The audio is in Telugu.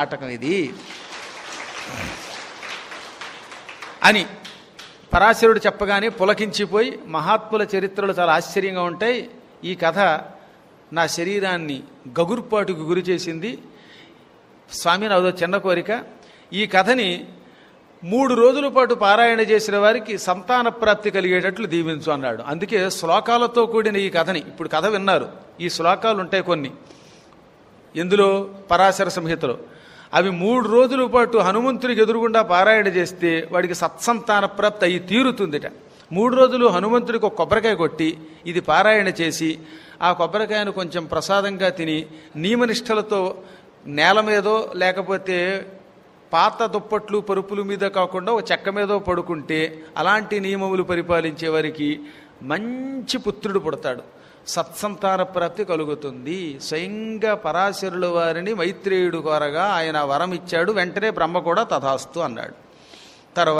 నాటకం ఇది. అని పరాశరుడు చెప్పగానే పులకించిపోయి మహాత్ముల చరిత్రలు చాలా ఆశ్చర్యంగా ఉంటాయి. ఈ కథ నా శరీరాన్ని గగుర్పాటుకు గురి చేసింది. స్వామి నాదో చిన్న కోరిక. ఈ కథని మూడు రోజుల పాటు పారాయణ చేసిన వారికి సంతాన ప్రాప్తి కలిగేటట్లు దీవించు అన్నాడు. అందుకే శ్లోకాలతో కూడిన ఈ కథని ఇప్పుడు కథ విన్నారు. ఈ శ్లోకాలు ఉంటాయి కొన్ని. ఎందులో? పరాశర సంహితలో. అవి మూడు రోజుల పాటు హనుమంతునికి ఎదురుగుండా పారాయణ చేస్తే వాడికి సత్సంతాన ప్రాప్తి అయి తీరుతుందిట. మూడు రోజులు హనుమంతుడికి ఒక కొబ్బరికాయ కొట్టి ఇది పారాయణ చేసి ఆ కొబ్బరికాయను కొంచెం ప్రసాదంగా తిని నియమనిష్టలతో నేల మీదో లేకపోతే పాత దుప్పట్లు పరుపుల మీద కాకుండా ఒక చెక్క మీదో పడుకుంటే అలాంటి నియమములు పరిపాలించే వారికి మంచి పుత్రుడు పుడతాడు. సత్సంతాన ప్రాప్తి కలుగుతుంది. స్వయంగా పరాశరుల వారిని మైత్రేయుడు కోరగా ఆయన వరం ఇచ్చాడు వెంటనే బ్రహ్మ కూడా తథాస్తు అన్నాడు. తర్వాత